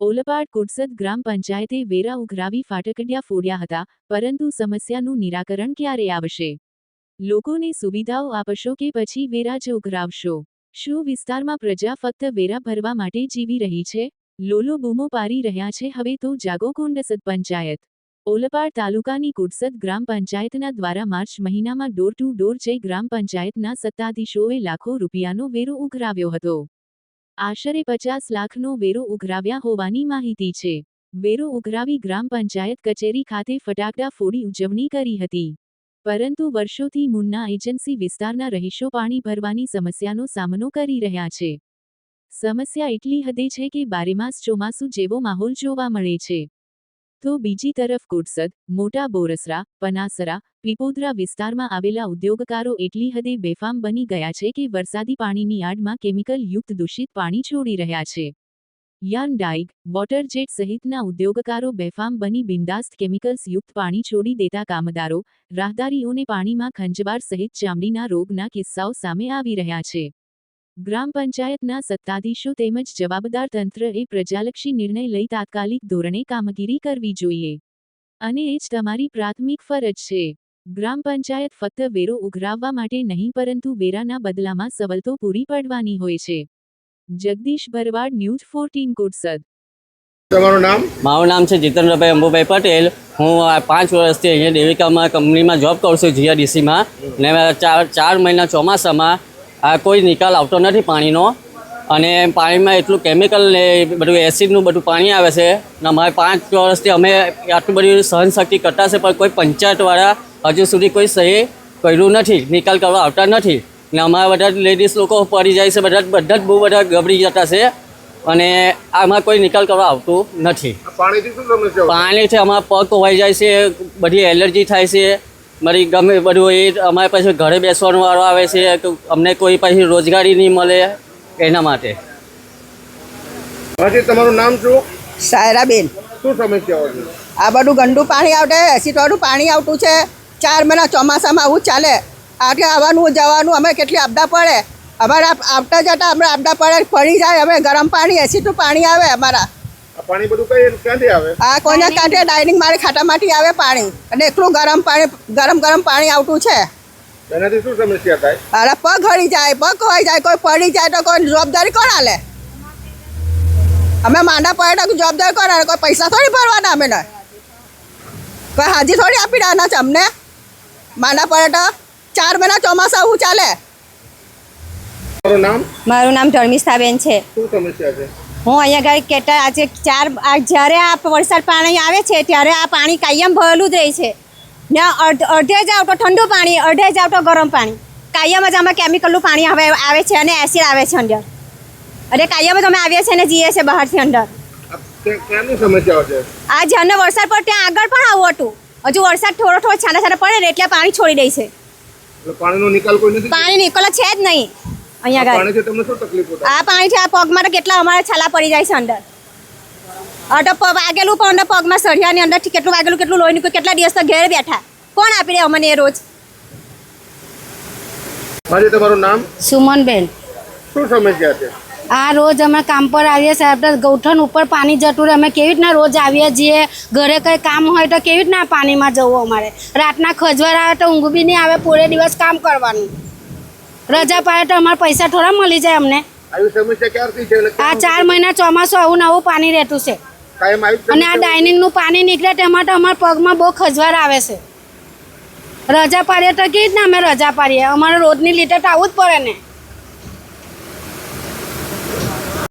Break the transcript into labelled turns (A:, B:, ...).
A: ઓલપાડ કુડસદ ગ્રામ પંચાયતે વેરા ઉઘરાવી ફાટકડિયા ફોડ્યા હતા, પરંતુ સમસ્યાનું નિરાકરણ ક્યારે આવશે? લોકોને સુવિધાઓ આપશો કે પછી વેરા જ ઉઘરાવશો? શું વિસ્તારમાં પ્રજા ફક્ત વેરા ભરવા માટે જીવી રહી છે? લોલો બૂમો પારી રહ્યા છે, હવે તો જાગો કુંડસદ પંચાયત. ઓલપાડ તાલુકાની કુડસદ ગ્રામ પંચાયતના દ્વારા માર્ચ મહિનામાં ડોર ટુ ડોર જઈ ગ્રામ પંચાયતના સત્તાધીશોએ લાખો રૂપિયાનો વેરો ઉઘરાવ્યો હતો. આશરે પચાસ લાખનો વેરો ઉઘરાવ્યા હોવાની માહિતી છે. વેરો ઉઘરાવી ગ્રામ પંચાયત કચેરી ખાતે ફટાકડા ફોડી ઉજવણી કરી હતી. પરંતુ વર્ષોથી મુન્ના એજન્સી વિસ્તારના રહીશો પાણી ભરવાની સમસ્યાનો સામનો કરી રહ્યા છે. સમસ્યા એટલી હદે છે કે બારેમાસ ચોમાસું જેવો માહોલ જોવા મળે છે. તો બીજી તરફ કુડસદ, મોટા બોરસરા, પનાસરા, પીપોદરા વિસ્તારમાં આવેલા ઉદ્યોગકારો એટલી હદે બેફામ બની ગયા છે કે વરસાદી પાણીની આડમાં કેમિકલ યુક્ત દૂષિત પાણી છોડી રહ્યા છે. યાન ડાઇગ, વોટરજેટ સહિતના ઉદ્યોગકારો બેફામ બની બિંદાસ્ત કેમિકલ્સ યુક્ત પાણી છોડી દેતા કામદારો, રાહદારીઓને પાણીમાં ખંજવાળ સહિત ચામડીના રોગના કિસ્સાઓ સામે આવી રહ્યા છે. ગ્રામ પંચાયતના સત્તાધીશો તેમજ જવાબદાર તંત્રએ પ્રજાલક્ષી નિર્ણય લઈ તાત્કાલિક ધોરણે કામગીરી કરવી જોઈએ. અને એ જ તમારી પ્રાથમિક ફરજ છે. ગ્રામ પંચાયત ફક્ત વેરો ઉઘરાવવા માટે નહીં પરંતુ વેરાના બદલામાં સવલતો પૂરી પાડવાની હોય છે. જગદીશ ભરવાડ ન્યૂઝ ફોર્ટીન કુડસદ
B: તમારું નામ?
C: મારું નામ છે જીતેન્દ્રભાઈ અંબુભાઈ પટેલ. હું પાંચ વર્ષથી અહીંયા દેવિકામાં કંપનીમાં જોબ કરું છું જીઆરડીસીમાં. ને ચાર ચાર મહિના ચોમાસામાં આ કોઈ નિકાલ આવતો નથી પાણીનો. અને પાણીમાં એટલું કેમિકલ ને બધું એસિડનું બધું પાણી આવે છે. ને અમારે પાંચ વર્ષથી અમે આટલું બધું સહનશક્તિ કરતા છે પણ કોઈ પંચાયતવાળા હજુ સુધી કોઈ સહી કર્યું નથી નિકાલ કરવા આવતા નથી. ને અમારા બધા લેડીઝ લોકો પડી જાય છે બધા બધા જ બહુ બધા ગબડી જતા છે. અને આમાં કોઈ નિકાલ કરવા આવતું નથી.
B: પાણીથી
C: પાણીથી અમારા પગ ખોવાઈ જાય છે બધી એલર્જી થાય છે. મારી ગમે બધું એ અમારે પછી ઘરે બેસવાનો વારો આવે છે તો અમને કોઈ પછી રોજગારી નહીં મળે એના માટે.
B: હાજી તમારું નામ શું?
D: સાયરાબેન.
B: શું સમસ્યાઓ છે?
D: આ બધું ગંદુ પાણી આવતે એસિડવાળું પાણી આવતું છે. ચાર મહિના ચોમાસામાં આવું ચાલે. આટલે આવવાનું જવાનું અમે કેટલી આપદા પડે. અમારા આવતા જતા અમે આપદા પડે પડી જાય અમે ગરમ પાણી એસિડનું પાણી આવે અમારા.
B: આ પાણી બધું કઈ ક્યાંથી આવે?
D: આ કોઈના કાંઠે ડાઇનિંગ મારી ખાટામાંથી આવે પાણી. અને એટલું ગરમ પાણી ગરમ ગરમ પાણી આવતું છે.
B: એનાથી શું સમસ્યા થાય?
D: અરે પગ હળી જાય પગ ખોવાઈ જાય કોઈ પડી જાય તો કોઈ જવાબદારી કોણ આલે? અમે માંડા પડે તો જવાબદારી કોણ આલે? કોઈ પૈસા થોડી ભરવાના અમે ને? કોઈ હાજી થોડી આપી દેવાના છે અમને? માંડા પડે તો ચાર મહિના ચોમાસા આવું ચાલે.
B: મારું નામ?
E: મારું નામ ધર્મિષ્ઠાબેન છે.
B: શું સમસ્યા છે?
E: હું અહીંયા આગળ કેટલા આજે ચાર આ જ્યારે આ વરસાદ પાણી આવે છે ત્યારે આ પાણી કાયમ ભરેલું જ રહે છે. ને અડધ જાવ તો ઠંડુ પાણી અડધે જાવ તો ગરમ પાણી. કાયમ જ આમાં કેમિકલનું પાણી આવે આવે છે અને એસિડ આવે છે અંદર. અને કાયમ જ અમે આવીએ છીએ અને જઈએ છીએ બહારથી અંદર.
B: આ
E: જ્યારનો વરસાદ પર ત્યાં આગળ પણ આવું હતું. હજુ વરસાદ થોડો થોડો છાંટા છાંટા પડે ને એટલે પાણી છોડી દે છે.
B: એટલે પાણીનો નિકાલ કોઈ નથી
E: પાણી નીકળે છે જ નહીં. અહીંયા
B: પાણીથી તમને શું તકલીફ થાય?
E: આ પાણીથી આ પગમાં તો કેટલા અમારે છાલા પડી જાય છે અંદર. અટો વાગેલું પણ અંદર પગમાં સળિયાની અંદરથી કેટલું વાગેલું કેટલું લોહી નીકળ્યું કેટલા દિવસ તો ઘેર બેઠા. કોણ આપી દે અમને એ રોજ?
B: મારી તમારું નામ?
F: સુમનબેન.
B: શું સમસ્યા છે?
F: આ રોજ અમે કામ પર આવીએ સાહેબ ગૌઠણ ઉપર પાણી જતું રહે. અમે કેવી રીતના રોજ આવીએ છીએ? ઘરે કંઈ કામ હોય તો કેવી રીતના પાણીમાં જવું અમારે? રાતના ખજવાર આવે તો ઊંઘ બી નહીં આવે. પૂરે દિવસ કામ કરવાનું. રજા પાડે તો અમારે પૈસા થોડા મળી જાય અમને. આ ચાર મહિના ચોમાસું આવું ને આવું પાણી રહેતું છે. અને આ ડાઇનિંગનું પાણી નીકળે તેમાં તો અમારા પગમાં બહુ ખજવાર આવે છે. રજા પાડીએ તો કેવી રીતના અમે રજા પાડીએ. અમારે રોજની લીટર તો આવવું જ પડે ને.